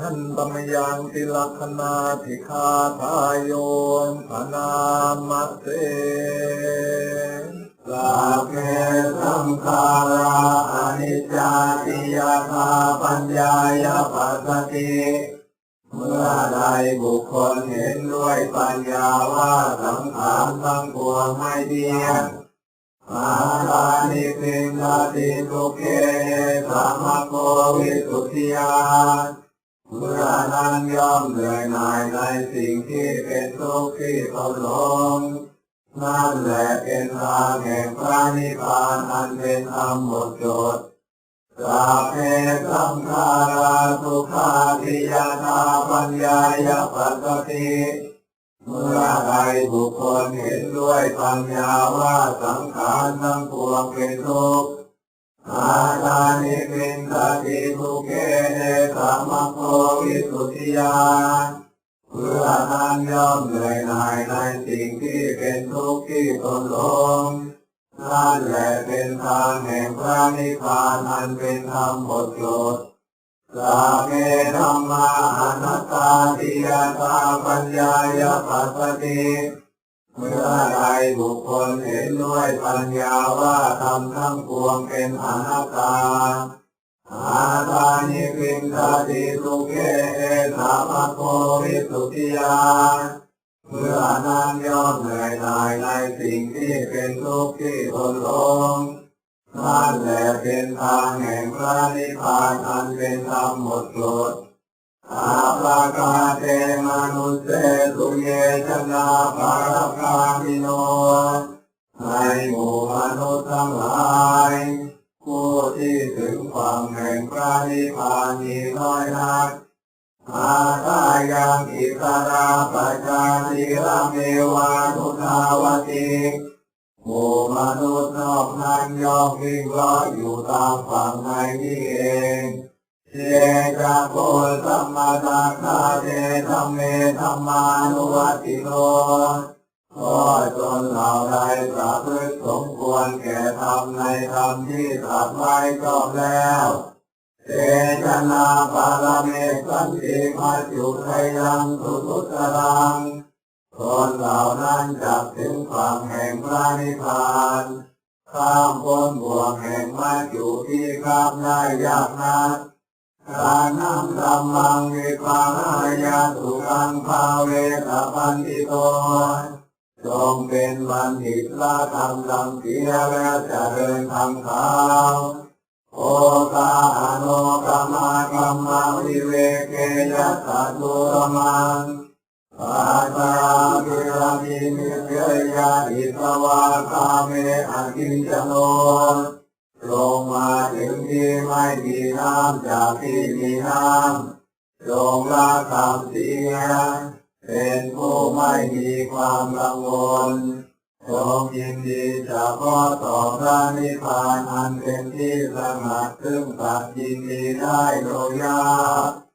ทันตมยังติลักขณาธิคาทายโยนพนามเสลาเพสังขาราอนิจจาติยาคาปัญญายปัสสติเมื่อใดบุคคลเห็นด้วยปัญญาว่าสังขารทั้งปวงไม่เที่ยงอาลานิพินาติทุกเกสามโควิสุทธิยา มื่อนั้นย่อมเหนื่อยหน่ายในสิ่งที่เป็นทุกข์ที่ทนลงนั่นแหละเป็นทางแห่งพระนิพพานอันเป็นธรรมหมดจดสาเพสังขาราสุขาติยาตาปัญญายปัสสติเมื่อใดบุคคลเห็นด้วยปัญญาว่าสังขารทั้งปวงเป็นทุกข์อาตานิเปินทติทุเกเนสามะโวิสุทธิยาเพื่อนั้นย่อมเหนื่อยหน่ายในสิ่งที่เป็นทุกข์ที่ตนลงนั่นแหละเป็นทางแห่งพระนิพพานอันเป็นธรรมหมดจดสาเมธรรมาอนัตตาติยาตาปัญญายปัสสติเมื่อใดบุคคลเห็นด้วยปัญญาว่าธรรมทั้งปวงเป็นอนัตตา อาตานิพินทาติสุเกสามะโควิสุทธิยาเมื่อนั้นย่อมเหนื่อยหน่ายในสิ่งที่เป็นทุกข์ที่ทนลงนั่นแหละเป็นทางแห่งพระนิพพานอันเป็นธรรมหมดจดอาปาคาเตมนุสเสสุเยชนะภารคามิโน นิพพานมีน้อยนักอาตายังอิสราปัจจาติระเมวาทุทาวติโูมนุษย์นอกนั้นย่อมวิ่งล้ออยู่ตามฝั่งในนี้เองเจะโกสัมมาตาคาเตธรรมเมธรรมานุวัติโนก็จนเหล่าใดประพฤติสมควรแก่ธรรมในธรรมที่ตรัสไว้จบแล้ว เตชนาปารเมสันติมาจุไทยังสุทุตรังคนเหล่านั้นจับถึงฝั่งแห่งพระนิพพานข้ามพ้นบ่วงแห่งมาจุที่ข้ามได้ยากนักการนังธรรมังวิปังอายาสุขังภาเวตาปันติโตจงเป็นบัณฑิตละธรรมลำเสียและเจะเดินทางขาว โอกาโนกามากรรมวิเวเกยัสตุรมังปัจจาภิรามิมิเกยาอิสวาคาเมอกินจโนลงมาถึงที่ไม่มีน้ำจากที่มีน้ำจงละคำเสียเป็นผู้ไม่มีความกังวล งยินดีเฉพาะต่อพระนิพพานอันเป็นที่สงัดซึ่งสัตยินดีได้โดยยาก